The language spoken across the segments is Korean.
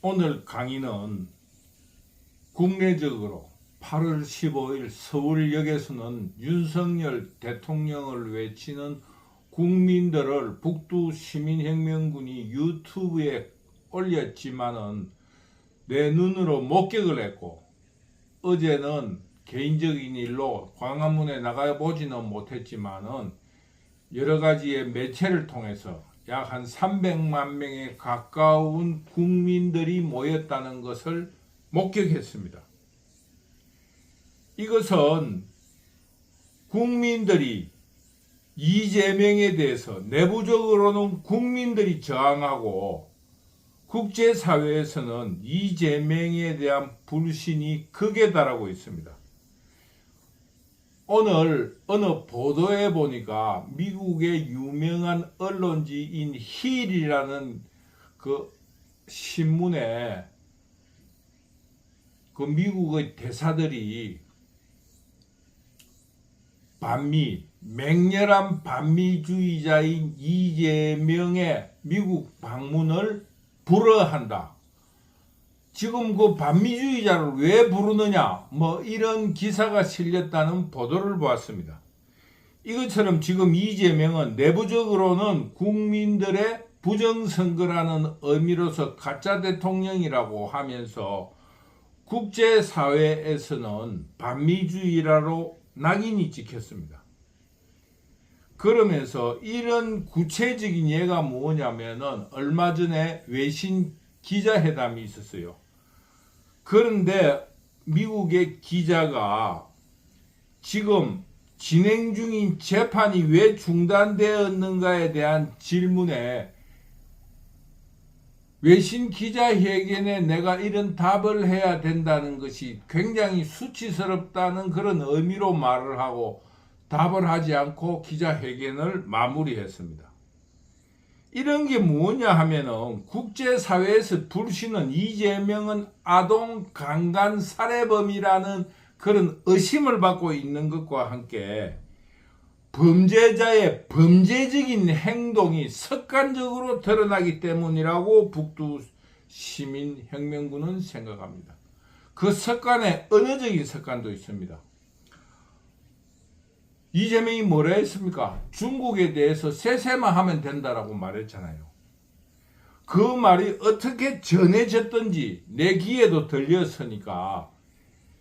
오늘 강의는 국내적으로 8월 15일 서울역에서는 윤석열 대통령을 외치는 국민들을 북두 시민혁명군이 유튜브에 올렸지만은 내 눈으로 목격을 했고 어제는 개인적인 일로 광화문에 나가 보지는 못했지만은 여러 가지의 매체를 통해서 약 한 300만 명에 가까운 국민들이 모였다는 것을 목격했습니다. 이것은 국민들이 이재명에 대해서 내부적으로는 국민들이 저항하고 국제사회에서는 이재명에 대한 불신이 극에 달하고 있습니다. 오늘 어느 보도에 보니까 미국의 유명한 언론지인 힐이라는 그 신문에 그 미국의 대사들이 반미 맹렬한 반미주의자인 이재명의 미국 방문을 불허한다. 지금 그 반미주의자를 왜 부르느냐 뭐 이런 기사가 실렸다는 보도를 보았습니다. 이것처럼 지금 이재명은 내부적으로는 국민들의 부정선거라는 의미로서 가짜 대통령이라고 하면서 국제사회에서는 반미주의라로 낙인이 찍혔습니다. 그러면서 이런 구체적인 예가 뭐냐면은 얼마 전에 외신 기자회담이 있었어요. 그런데 미국의 기자가 지금 진행 중인 재판이 왜 중단되었는가에 대한 질문에 외신 기자회견에 내가 이런 답을 해야 된다는 것이 굉장히 수치스럽다는 그런 의미로 말을 하고 답을 하지 않고 기자회견을 마무리했습니다. 이런 게 뭐냐 하면은 국제사회에서 불신은 이재명은 아동 강간 살해범이라는 그런 의심을 받고 있는 것과 함께 범죄자의 범죄적인 행동이 습관적으로 드러나기 때문이라고 북두 시민혁명군은 생각합니다. 그 습관에 언어적인 습관도 있습니다. 이재명이 뭐라 했습니까? 중국에 대해서 세세만 하면 된다라고 말했잖아요. 그 말이 어떻게 전해졌던지 내 귀에도 들렸으니까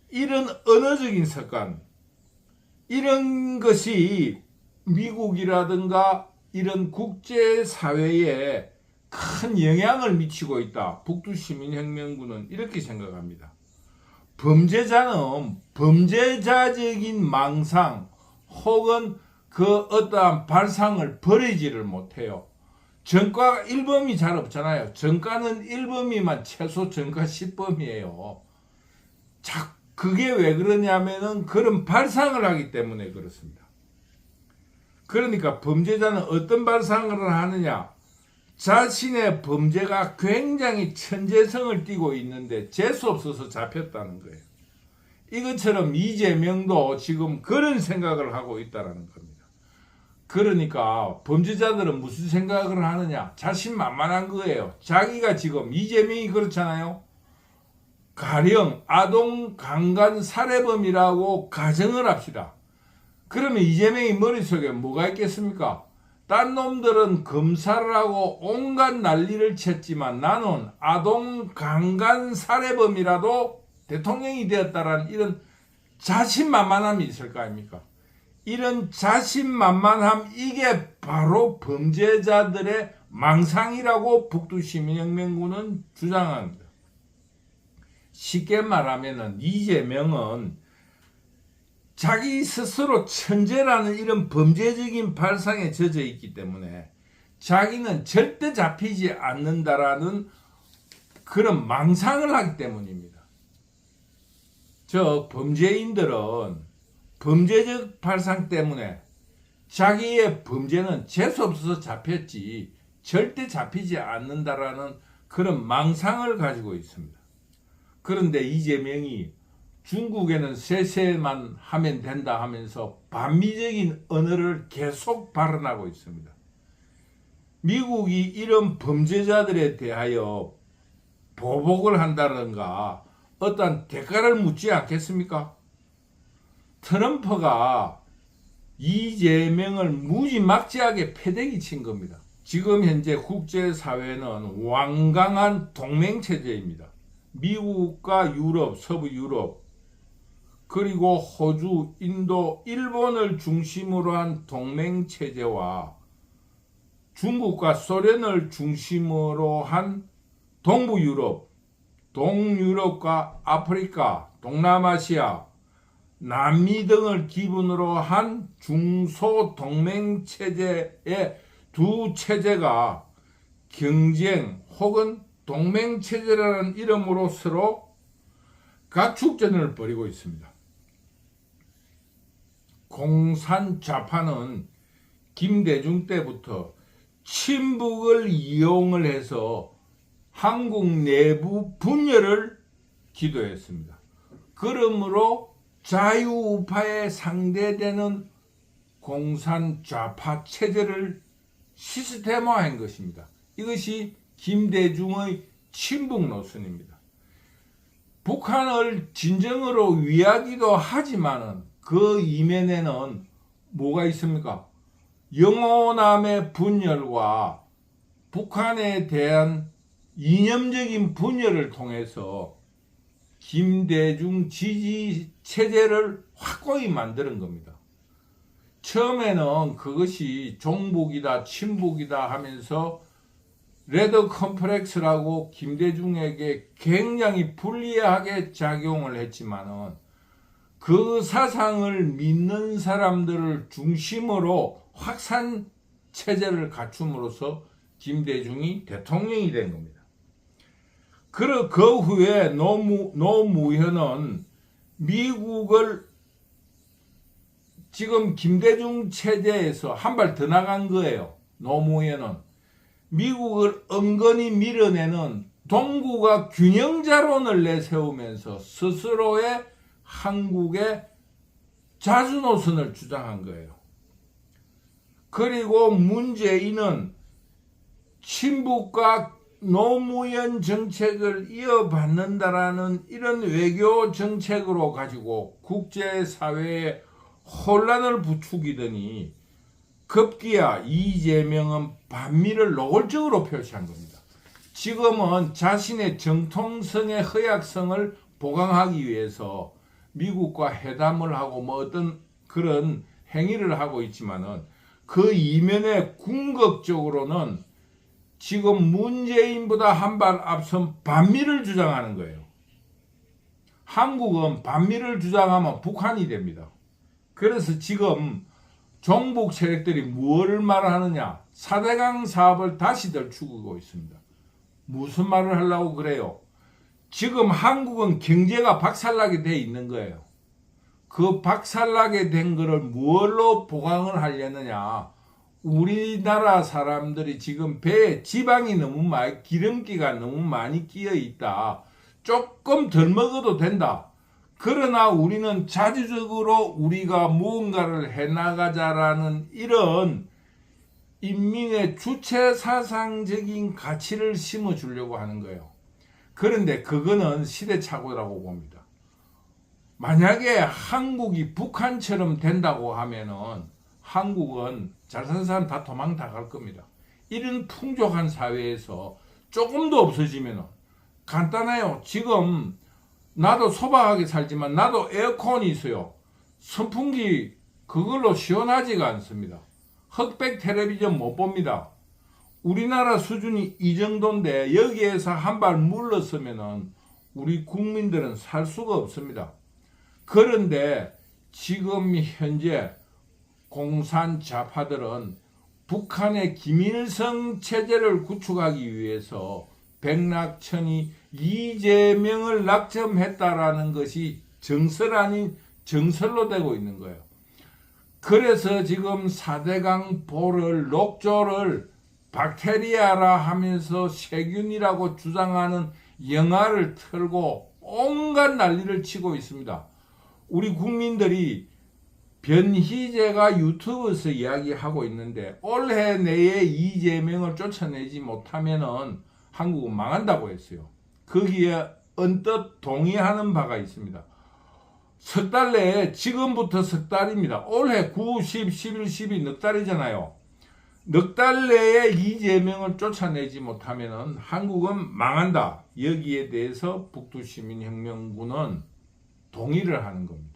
이런 언어적인 습관, 이런 것이 미국이라든가 이런 국제사회에 큰 영향을 미치고 있다. 북두시민혁명군은 이렇게 생각합니다. 범죄자는 범죄자적인 망상 혹은 그 어떠한 발상을 버리지를 못해요. 전과 1범이 잘 없잖아요. 전과는 1범이만 최소 전과 10범이에요. 자, 그게 왜 그러냐면은 그런 발상을 하기 때문에 그렇습니다. 그러니까 범죄자는 어떤 발상을 하느냐? 자신의 범죄가 굉장히 천재성을 띠고 있는데 재수 없어서 잡혔다는 거예요. 이것처럼 이재명도 지금 그런 생각을 하고 있다는 겁니다. 그러니까 범죄자들은 무슨 생각을 하느냐? 자신만만한 거예요. 자기가 지금 이재명이 그렇잖아요. 가령 아동 강간 살해범이라고 가정을 합시다. 그러면 이재명이 머릿속에 뭐가 있겠습니까? 딴 놈들은 검사를 하고 온갖 난리를 쳤지만 나는 아동 강간 살해범이라도 대통령이 되었다라는 이런 자신만만함이 있을 거 아닙니까? 이런 자신만만함 이게 바로 범죄자들의 망상이라고 북두 시민혁명군은 주장합니다. 쉽게 말하면은 이재명은 자기 스스로 천재라는 이런 범죄적인 발상에 젖어 있기 때문에 자기는 절대 잡히지 않는다라는 그런 망상을 하기 때문입니다. 저 범죄인들은 범죄적 발상 때문에 자기의 범죄는 재수 없어서 잡혔지 절대 잡히지 않는다라는 그런 망상을 가지고 있습니다. 그런데 이재명이 중국에는 세세만 하면 된다 하면서 반미적인 언어를 계속 발언하고 있습니다. 미국이 이런 범죄자들에 대하여 보복을 한다든가 어떤 대가를 묻지 않겠습니까? 트럼프가 이재명을 무지막지하게 패대기 친 겁니다. 지금 현재 국제사회는 완강한 동맹체제입니다. 미국과 유럽, 서부 유럽, 그리고 호주, 인도, 일본을 중심으로 한 동맹체제와 중국과 소련을 중심으로 한 동부 유럽, 동유럽과 아프리카, 동남아시아, 남미 등을 기본으로 한 중소 동맹 체제의 두 체제가 경쟁 혹은 동맹 체제라는 이름으로 서로 각축전을 벌이고 있습니다. 공산 좌파는 김대중 때부터 친북을 이용을 해서 한국 내부 분열을 기도했습니다. 그러므로 자유우파에 상대되는 공산 좌파 체제를 시스템화한 것입니다. 이것이 김대중의 친북 노선입니다. 북한을 진정으로 위하기도 하지만은 그 이면에는 뭐가 있습니까? 영호남의 분열과 북한에 대한 이념적인 분열을 통해서 김대중 지지 체제를 확고히 만드는 겁니다. 처음에는 그것이 종북이다, 친북이다 하면서 레드 컴플렉스라고 김대중에게 굉장히 불리하게 작용을 했지만은 그 사상을 믿는 사람들을 중심으로 확산 체제를 갖춤으로써 김대중이 대통령이 된 겁니다. 그, 그 후에 노무, 노무현은 미국을 지금 김대중 체제에서 한 발 더 나간 거예요. 노무현은. 미국을 은근히 밀어내는 동구가 균형자론을 내세우면서 스스로의 한국의 자주노선을 주장한 거예요. 그리고 문재인은 친북과 노무현 정책을 이어받는다라는 이런 외교 정책으로 가지고 국제사회에 혼란을 부추기더니 급기야 이재명은 반미를 노골적으로 표시한 겁니다. 지금은 자신의 정통성의 허약성을 보강하기 위해서 미국과 회담을 하고 뭐 어떤 그런 행위를 하고 있지만은 그 이면에 궁극적으로는 지금 문재인보다 한 발 앞선 반미를 주장하는 거예요. 한국은 반미를 주장하면 북한이 됩니다. 그래서 지금 종북 세력들이 무엇을 말하느냐? 4대강 사업을 다시들 추구하고 있습니다. 무슨 말을 하려고 그래요? 지금 한국은 경제가 박살나게 돼 있는 거예요. 그 박살나게 된 거를 무엇로 보강을 하려느냐? 우리나라 사람들이 지금 배에 지방이 너무 많이, 기름기가 너무 많이 끼어 있다. 조금 덜 먹어도 된다. 그러나 우리는 자주적으로 우리가 무언가를 해나가자라는 이런 인민의 주체 사상적인 가치를 심어 주려고 하는 거예요. 그런데 그거는 시대착오라고 봅니다. 만약에 한국이 북한처럼 된다고 하면은 한국은 잘 사는 사람 다 도망 다 갈 겁니다. 이런 풍족한 사회에서 조금도 없어지면은 간단해요. 지금 나도 소박하게 살지만 나도 에어컨이 있어요. 선풍기 그걸로 시원하지가 않습니다. 흑백 텔레비전 못 봅니다. 우리나라 수준이 이 정도인데 여기에서 한 발 물러서면은 우리 국민들은 살 수가 없습니다. 그런데 지금 현재 공산 좌파들은 북한의 김일성 체제를 구축하기 위해서 백낙천이 이재명을 낙점했다라는 것이 정설 아닌 정설로 되고 있는 거예요. 그래서 지금 4대강 보를 녹조를 박테리아라 하면서 세균이라고 주장하는 영화를 틀고 온갖 난리를 치고 있습니다. 우리 국민들이 변희재가 유튜브에서 이야기하고 있는데 올해 내에 이재명을 쫓아내지 못하면은 한국은 망한다고 했어요. 거기에 언뜻 동의하는 바가 있습니다. 석 달 내에 지금부터 석 달입니다. 올해 9, 10, 11, 12 넉 달이잖아요. 넉 달 내에 이재명을 쫓아내지 못하면은 한국은 망한다. 여기에 대해서 북두시민혁명군은 동의를 하는 겁니다.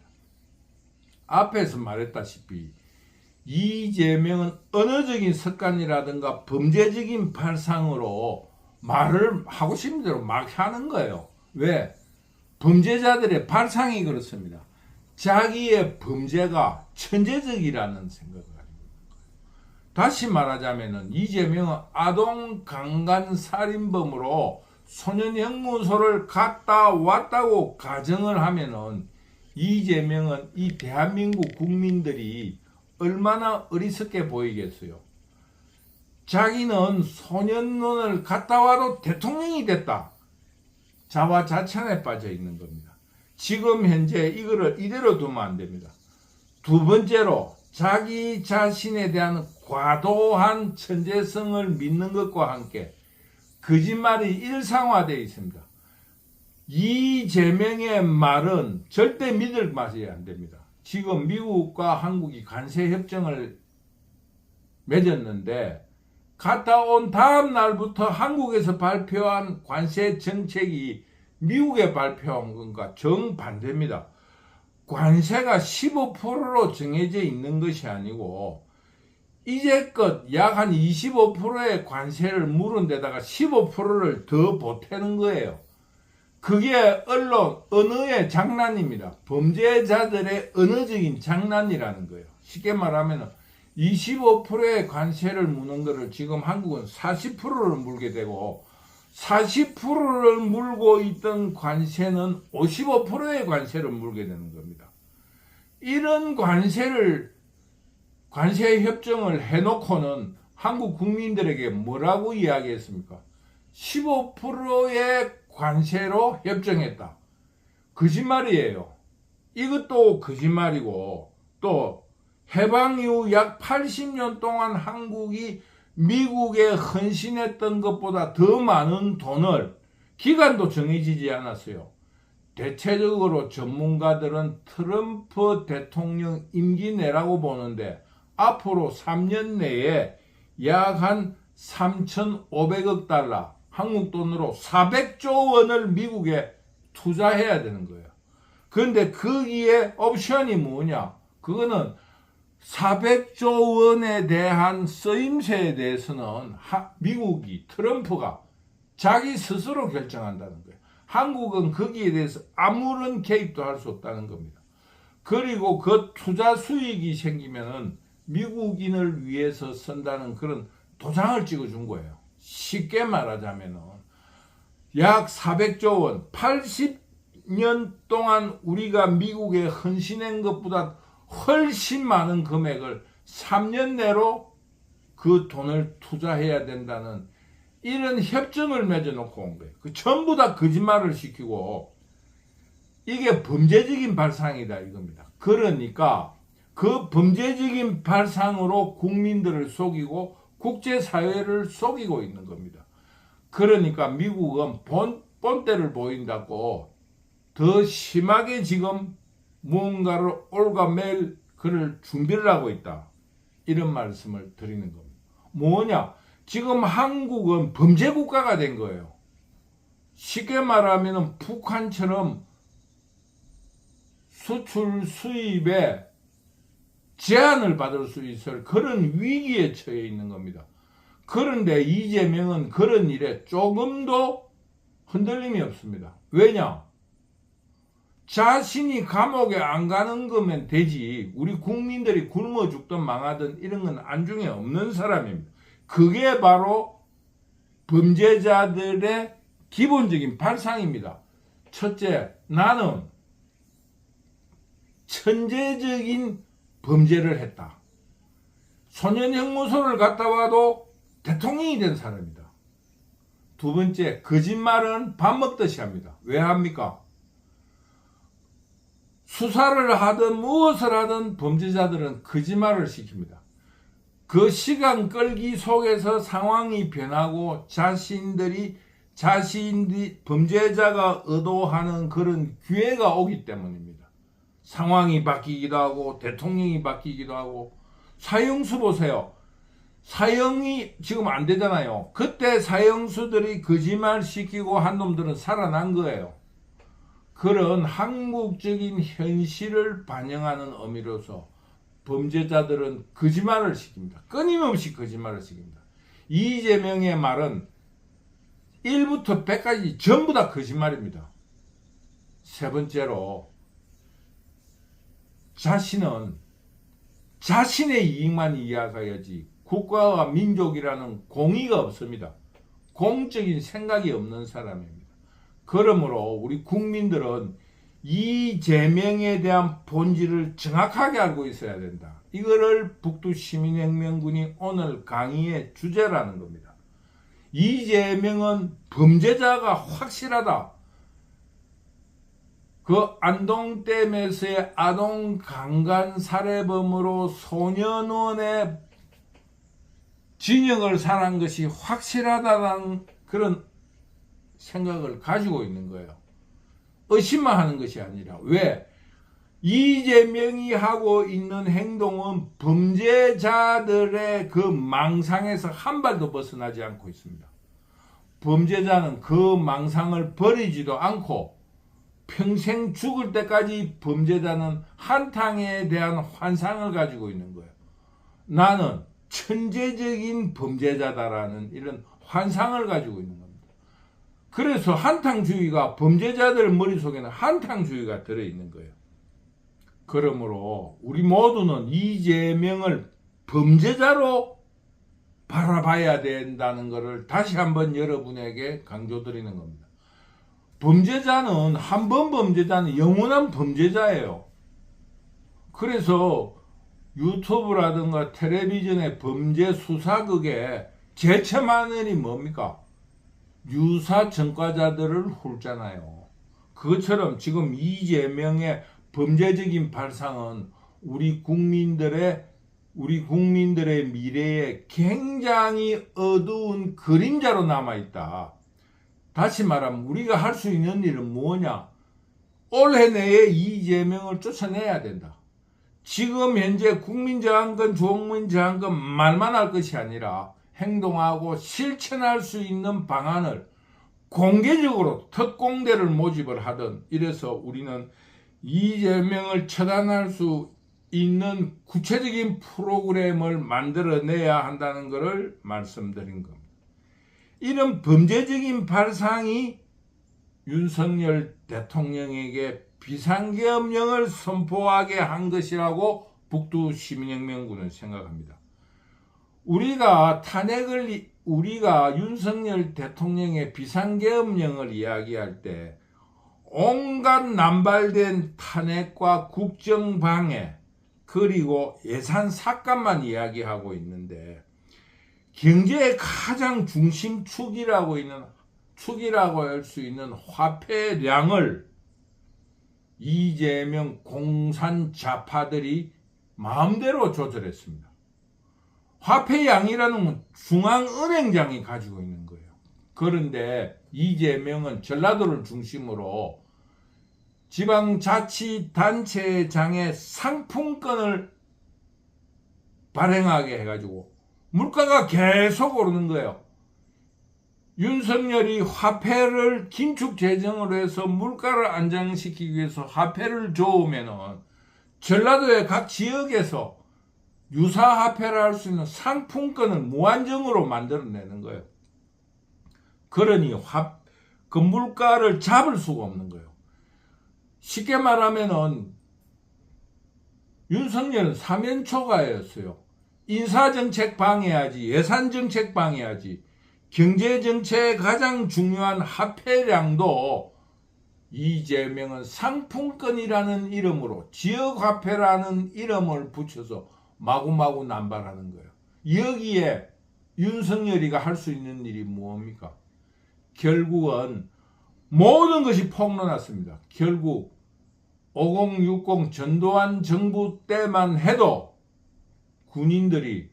앞에서 말했다시피 이재명은 언어적인 습관이라든가 범죄적인 발상으로 말을 하고 싶은 대로 막 하는 거예요. 왜? 범죄자들의 발상이 그렇습니다. 자기의 범죄가 천재적이라는 생각을 가지고 있는 거예요. 다시 말하자면은 이재명은 아동 강간 살인범으로 소년 형무소를 갔다 왔다고 가정을 하면은 이재명은 이 대한민국 국민들이 얼마나 어리석게 보이겠어요. 자기는 소년원을 갔다 와도 대통령이 됐다. 자화자찬에 빠져 있는 겁니다. 지금 현재 이거를 이대로 두면 안 됩니다. 두 번째로 자기 자신에 대한 과도한 천재성을 믿는 것과 함께 거짓말이 일상화되어 있습니다. 이재명의 말은 절대 믿을 맛이 안 됩니다. 지금 미국과 한국이 관세 협정을 맺었는데 갔다 온 다음 날부터 한국에서 발표한 관세 정책이 미국에 발표한 것과 정반대입니다. 관세가 15%로 정해져 있는 것이 아니고 이제껏 약 한 25%의 관세를 물은 데다가 15%를 더 보태는 거예요. 그게 언론, 언어의 장난입니다. 범죄자들의 언어적인 장난이라는 거예요. 쉽게 말하면 25%의 관세를 무는 거를 지금 한국은 40%를 물게 되고 40%를 물고 있던 관세는 55%의 관세를 물게 되는 겁니다. 이런 관세를 관세 협정을 해놓고는 한국 국민들에게 뭐라고 이야기했습니까? 15%의 관세로 협정했다. 거짓말이에요. 이것도 거짓말이고 또 해방 이후 약 80년 동안 한국이 미국에 헌신했던 것보다 더 많은 돈을 기간도 정해지지 않았어요. 대체적으로 전문가들은 트럼프 대통령 임기 내라고 보는데 앞으로 3년 내에 약 한 3,500억 달러, 한국 돈으로 400조 원을 미국에 투자해야 되는 거예요. 그런데 거기에 옵션이 뭐냐? 그거는 400조 원에 대한 쓰임새에 대해서는 하- 미국이 트럼프가 자기 스스로 결정한다는 거예요. 한국은 거기에 대해서 아무런 개입도 할 수 없다는 겁니다. 그리고 그 투자 수익이 생기면은 미국인을 위해서 쓴다는 그런 도장을 찍어준 거예요. 쉽게 말하자면은 약 400조 원, 80년 동안 우리가 미국에 헌신한 것보다 훨씬 많은 금액을 3년 내로 그 돈을 투자해야 된다는 이런 협정을 맺어놓고 온 거예요. 그 전부 다 거짓말을 시키고 이게 범죄적인 발상이다 이겁니다. 그러니까 그 범죄적인 발상으로 국민들을 속이고 국제사회를 속이고 있는 겁니다. 그러니까 미국은 본, 본때를 보인다고 더 심하게 지금 무언가를 올가매일 그를 준비를 하고 있다. 이런 말씀을 드리는 겁니다. 뭐냐? 지금 한국은 범죄 국가가 된 거예요. 쉽게 말하면 북한처럼 수출 수입에 제한을 받을 수 있을 그런 위기에 처해 있는 겁니다. 그런데 이재명은 그런 일에 조금도 흔들림이 없습니다. 왜냐? 자신이 감옥에 안 가는 거면 되지. 우리 국민들이 굶어 죽든 망하든 이런 건 안중에 없는 사람입니다. 그게 바로 범죄자들의 기본적인 발상입니다. 첫째, 나는 천재적인 범죄를 했다. 소년 형무소를 갔다 와도 대통령이 된 사람이다. 두 번째, 거짓말은 밥 먹듯이 합니다. 왜 합니까? 수사를 하든 무엇을 하든 범죄자들은 거짓말을 시킵니다. 그 시간 끌기 속에서 상황이 변하고 자신들이 자신이 범죄자가 의도하는 그런 기회가 오기 때문입니다. 상황이 바뀌기도 하고 대통령이 바뀌기도 하고 사형수 보세요. 사형이 지금 안 되잖아요. 그때 사형수들이 거짓말 시키고 한 놈들은 살아난 거예요. 그런 한국적인 현실을 반영하는 의미로서 범죄자들은 거짓말을 시킵니다. 끊임없이 거짓말을 시킵니다. 이재명의 말은 1부터 100까지 전부 다 거짓말입니다. 세 번째로 자신은 자신의 이익만 이야기해야지 국가와 민족이라는 공의가 없습니다. 공적인 생각이 없는 사람입니다. 그러므로 우리 국민들은 이재명에 대한 본질을 정확하게 알고 있어야 된다. 이거를 북두 시민혁명군이 오늘 강의의 주제라는 겁니다. 이재명은 범죄자가 확실하다. 그 안동댐에서의 아동 강간 살해범으로 소년원의 진영을 살한 것이 확실하다는 그런 생각을 가지고 있는 거예요. 의심만 하는 것이 아니라 왜 이재명이 하고 있는 행동은 범죄자들의 그 망상에서 한 발도 벗어나지 않고 있습니다. 범죄자는 그 망상을 버리지도 않고 평생 죽을 때까지 범죄자는 한탕에 대한 환상을 가지고 있는 거예요. 나는 천재적인 범죄자다라는 이런 환상을 가지고 있는 겁니다. 그래서 한탕주의가 범죄자들 머릿속에는 한탕주의가 들어있는 거예요. 그러므로 우리 모두는 이재명을 범죄자로 바라봐야 된다는 것을 다시 한번 여러분에게 강조드리는 겁니다. 범죄자는 한 번 범죄자는 영원한 범죄자예요. 그래서 유튜브라든가 텔레비전의 범죄 수사극에 제체하는 일이 뭡니까? 유사 전과자들을 훑잖아요. 그것처럼 지금 이재명의 범죄적인 발상은 우리 국민들의 우리 국민들의 미래에 굉장히 어두운 그림자로 남아 있다. 다시 말하면 우리가 할 수 있는 일은 뭐냐? 올해 내에 이재명을 쫓아내야 된다. 지금 현재 국민저항권, 주민저항권 말만 할 것이 아니라 행동하고 실천할 수 있는 방안을 공개적으로 특공대를 모집을 하든 이래서 우리는 이재명을 처단할 수 있는 구체적인 프로그램을 만들어내야 한다는 것을 말씀드린 겁니다. 이런 범죄적인 발상이 윤석열 대통령에게 비상계엄령을 선포하게 한 것이라고 북두 시민혁명군은 생각합니다. 우리가 탄핵을 우리가 윤석열 대통령의 비상계엄령을 이야기할 때 온갖 남발된 탄핵과 국정방해 그리고 예산 삭감만 이야기하고 있는데 경제의 가장 중심축이라고 있는 축이라고 할 수 있는 화폐량을 이재명 공산 좌파들이 마음대로 조절했습니다. 화폐양이라는 건 중앙은행장이 가지고 있는 거예요. 그런데 이재명은 전라도를 중심으로 지방자치단체장의 상품권을 발행하게 해가지고 물가가 계속 오르는 거예요. 윤석열이 화폐를 긴축 재정으로 해서 물가를 안정시키기 위해서 화폐를 줘오면은 전라도의 각 지역에서 유사 화폐를 할 수 있는 상품권을 무한정으로 만들어내는 거예요. 그러니 화, 그 물가를 잡을 수가 없는 거예요. 쉽게 말하면은 윤석열은 사면초가였어요. 인사정책 방해하지, 예산정책 방해하지, 경제정책의 가장 중요한 화폐량도 이재명은 상품권이라는 이름으로 지역화폐라는 이름을 붙여서 마구마구 남발하는 거예요. 여기에 윤석열이가 할 수 있는 일이 무엇입니까? 결국은 모든 것이 폭로났습니다. 결국 5060 전두환 정부 때만 해도 군인들이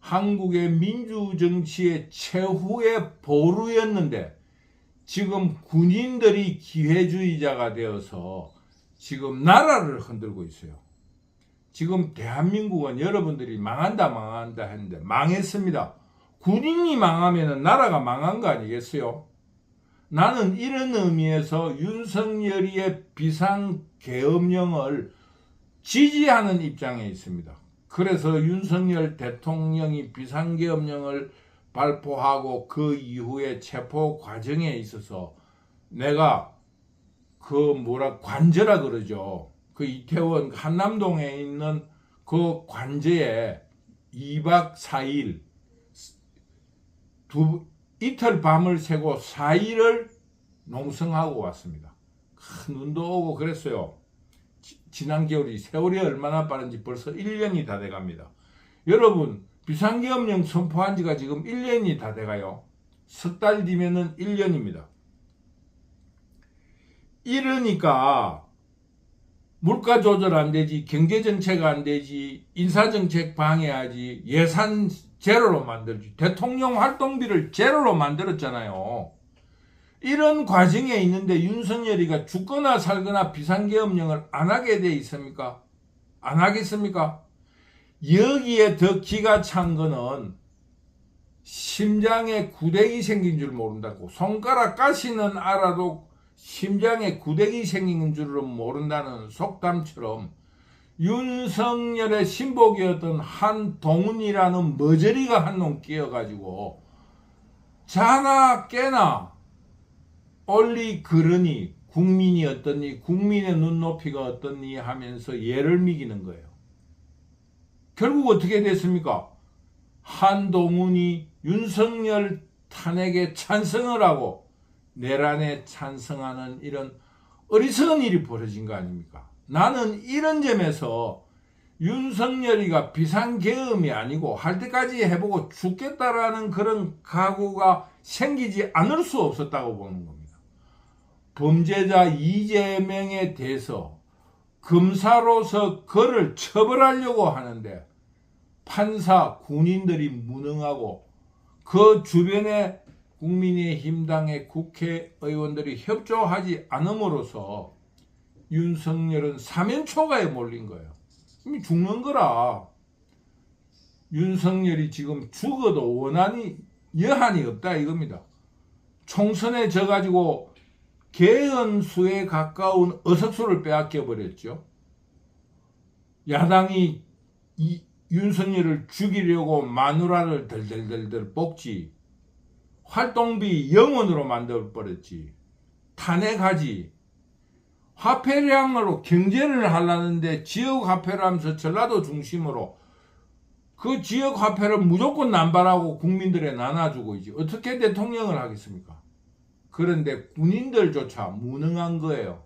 한국의 민주정치의 최후의 보루였는데 지금 군인들이 기회주의자가 되어서 지금 나라를 흔들고 있어요. 지금 대한민국은 여러분들이 망한다 망한다 했는데 망했습니다. 군인이 망하면 나라가 망한 거 아니겠어요? 나는 이런 의미에서 윤석열이의 비상계엄령을 지지하는 입장에 있습니다. 그래서 윤석열 대통령이 비상계엄령을 발표하고 그 이후에 체포 과정에 있어서 내가 그 뭐라 관저라 그러죠. 그 이태원 한남동에 있는 그 관저에 2박 4일 두 이틀 밤을 새고 4일을 농성하고 왔습니다. 큰 눈도 오고 그랬어요. 지- 지난 겨울이 세월이 얼마나 빠른지 벌써 1년이 다 돼갑니다. 여러분 비상계엄령 선포한 지가 지금 1년이 다 돼가요. 석 달 뒤면은 1년입니다. 이러니까 물가 조절 안 되지, 경제 정책 안 되지, 인사 정책 방해하지, 예산 제로로 만들지, 대통령 활동비를 제로로 만들었잖아요. 이런 과정에 있는데 윤석열이가 죽거나 살거나 비상계엄령을 안 하게 돼 있습니까? 안 하겠습니까? 여기에 더 기가 찬 거는 심장에 구데기 생긴 줄 모른다고 손가락 가시는 알아도 심장에 구데기 생긴 줄은 모른다는 속담처럼 윤석열의 신복이었던 한동훈이라는 머저리가 한 놈 끼어가지고 자나 깨나 올리 그러니 국민이 어떻니 국민의 눈높이가 어떻니 하면서 얘를 미기는 거예요. 결국 어떻게 됐습니까? 한동훈이 윤석열 탄핵에 찬성을 하고 내란에 찬성하는 이런 어리석은 일이 벌어진 거 아닙니까? 나는 이런 점에서 윤석열이가 비상계엄이 아니고 할 때까지 해보고 죽겠다라는 그런 각오가 생기지 않을 수 없었다고 보는 겁니다. 범죄자 이재명에 대해서 검사로서 그를 처벌하려고 하는데 판사, 군인들이 무능하고 그 주변에 국민의힘 당의 국회의원들이 협조하지 않음으로써 윤석열은 사면초가에 몰린 거예요. 이미 죽는 거라. 윤석열이 지금 죽어도 원한이 여한이 없다 이겁니다. 총선에 져가지고 개헌수에 가까운 의석수를 빼앗겨 버렸죠. 야당이 이 윤석열을 죽이려고 마누라를 덜덜덜덜 볶지. 활동비 영원으로 만들어 버렸지. 탄핵하지. 화폐량으로 경제를 하려는데 지역 화폐를 하면서 전라도 중심으로 그 지역 화폐를 무조건 남발하고 국민들에 나눠주고 있지. 어떻게 대통령을 하겠습니까? 그런데 군인들조차 무능한 거예요.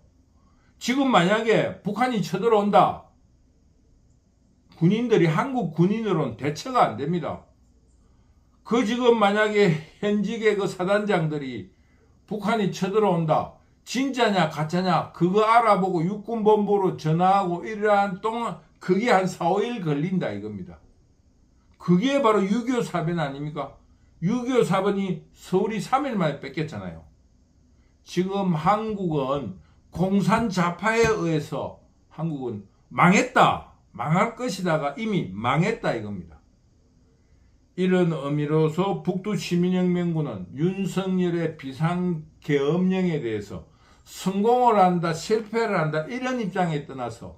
지금 만약에 북한이 쳐들어온다. 군인들이 한국 군인으로는 대처가 안 됩니다. 그 지금 만약에 현직의 그 사단장들이 북한이 쳐들어온다. 진짜냐 가짜냐 그거 알아보고 육군본부로 전화하고 이러한 동안 그게 한 4, 5일 걸린다 이겁니다. 그게 바로 6.25 사변 아닙니까? 6.25 사변이 서울이 3일 만에 뺏겼잖아요. 지금 한국은 공산 자파에 의해서 한국은 망했다. 망할 것이다가 이미 망했다 이겁니다. 이런 의미로서 북두 시민혁명군은 윤석열의 비상계엄령에 대해서 성공을 한다, 실패를 한다, 이런 입장에 떠나서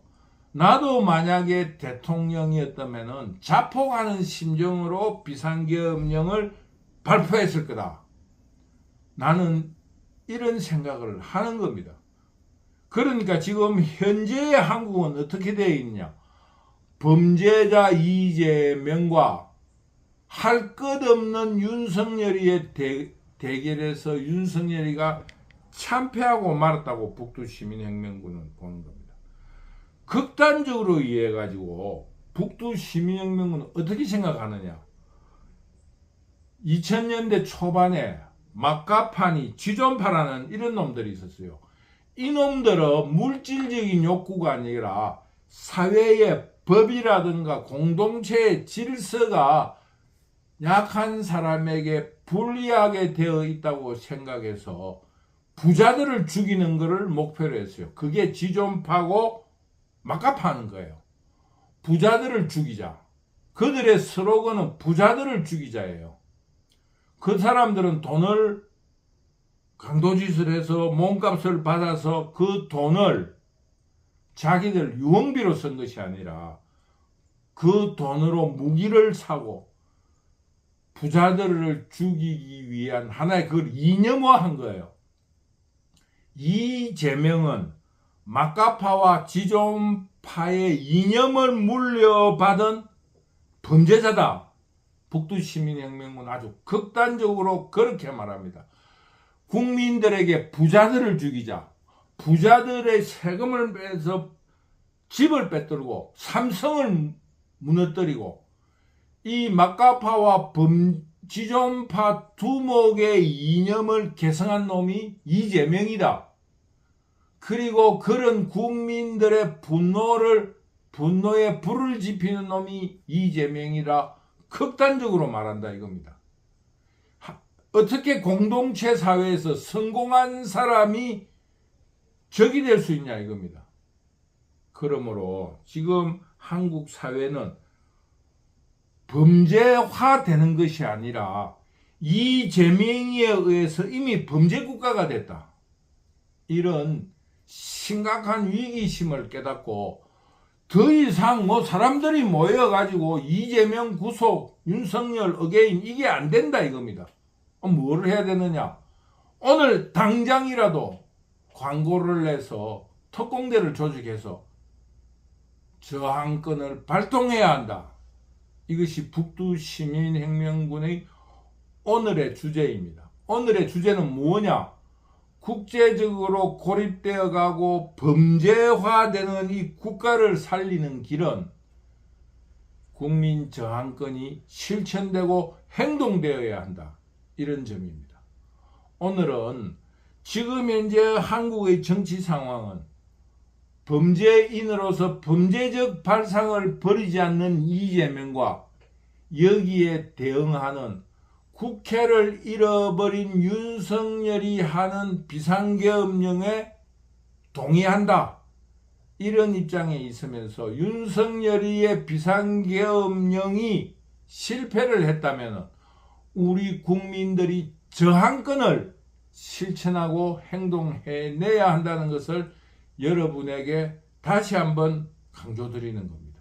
나도 만약에 대통령이었다면 자폭하는 심정으로 비상계엄령을 발표했을 거다. 나는 이런 생각을 하는 겁니다. 그러니까 지금 현재의 한국은 어떻게 되어 있냐? 범죄자 이재명과 할 것 없는 윤석열이의 대, 대결에서 윤석열이가 참패하고 말았다고 북두시민혁명군은 보는 겁니다. 극단적으로 이해해가지고 북두시민혁명군은 어떻게 생각하느냐? 2000년대 초반에 막가파니 지존파라는 이런 놈들이 있었어요. 이 놈들은 물질적인 욕구가 아니라 사회의 법이라든가 공동체의 질서가 약한 사람에게 불리하게 되어 있다고 생각해서 부자들을 죽이는 것을 목표로 했어요. 그게 지존파고 막가파는 거예요. 부자들을 죽이자. 그들의 스로건은 부자들을 죽이자예요. 그 사람들은 돈을 강도짓을 해서 몸값을 받아서 그 돈을 자기들 유흥비로 쓴 것이 아니라 그 돈으로 무기를 사고 부자들을 죽이기 위한 하나의 그걸 이념화한 거예요. 이 제명은 마카파와 지존파의 이념을 물려받은 범죄자다. 북두시민혁명군 아주 극단적으로 그렇게 말합니다. 국민들에게 부자들을 죽이자. 부자들의 세금을 빼서 집을 빼들고 삼성을 무너뜨리고 이 마카파와 범, 지존파 두목의 이념을 개성한 놈이 이재명이다. 그리고 그런 국민들의 분노를 분노에 불을 지피는 놈이 이재명이라 극단적으로 말한다 이겁니다. 하- 어떻게 공동체 사회에서 성공한 사람이 적이 될 수 있냐 이겁니다. 그러므로 지금 한국 사회는 범죄화 되는 것이 아니라 이재명에 의해서 이미 범죄 국가가 됐다. 이런 심각한 위기심을 깨닫고 더 이상 뭐 사람들이 모여가지고 이재명 구속, 윤석열 어게인 이게 안 된다 이겁니다. 뭐를 해야 되느냐? 오늘 당장이라도 광고를 내서 특공대를 조직해서 저항권을 발동해야 한다. 이것이 북두시민혁명군의 오늘의 주제입니다. 오늘의 주제는 뭐냐? 국제적으로 고립되어 가고 범죄화되는 이 국가를 살리는 길은 국민 저항권이 실천되고 행동되어야 한다. 이런 점입니다. 오늘은 지금 현재 한국의 정치 상황은 범죄인으로서 범죄적 발상을 버리지 않는 이재명과 여기에 대응하는 국회를 잃어버린 윤석열이 하는 비상계엄령에 동의한다. 이런 입장에 있으면서 윤석열이의 비상계엄령이 실패를 했다면 우리 국민들이 저항권을 실천하고 행동해내야 한다는 것을 여러분에게 다시 한번 강조드리는 겁니다.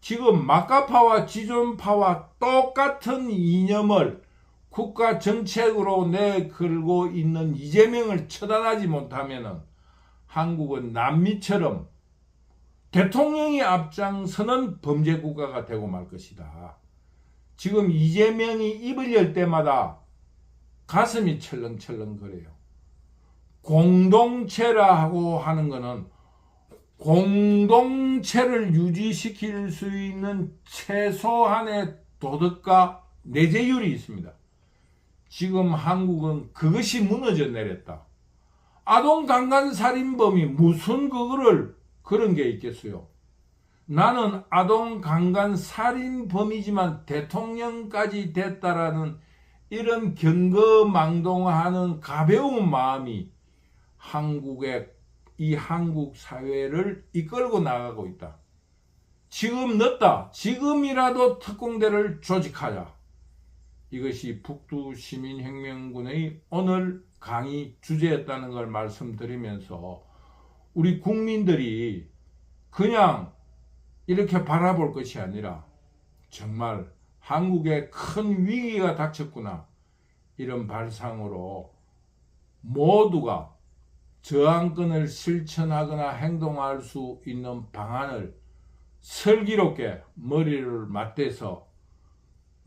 지금 마카파와 지존파와 똑같은 이념을 국가 정책으로 내걸고 있는 이재명을 처단하지 못하면 한국은 남미처럼 대통령이 앞장서는 범죄 국가가 되고 말 것이다. 지금 이재명이 입을 열 때마다 가슴이 철렁철렁 거려요. 공동체라고 하는 것은 공동체를 유지시킬 수 있는 최소한의 도덕과 내재율이 있습니다. 지금 한국은 그것이 무너져 내렸다. 아동 강간 살인범이 무슨 그거를 그런 게 있겠어요. 나는 아동 강간 살인범이지만 대통령까지 됐다라는 이런 경거망동하는 가벼운 마음이 한국의 이 한국 사회를 이끌고 나가고 있다. 지금 늦다. 지금이라도 특공대를 조직하자. 이것이 북두 시민혁명군의 오늘 강의 주제였다는 걸 말씀드리면서 우리 국민들이 그냥 이렇게 바라볼 것이 아니라 정말 한국에 큰 위기가 닥쳤구나. 이런 발상으로 모두가 저항권을 실천하거나 행동할 수 있는 방안을 슬기롭게 머리를 맞대서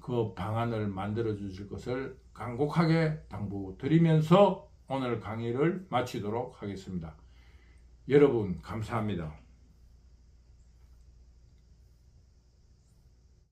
그 방안을 만들어 주실 것을 간곡하게 당부드리면서 오늘 강의를 마치도록 하겠습니다. 여러분 감사합니다.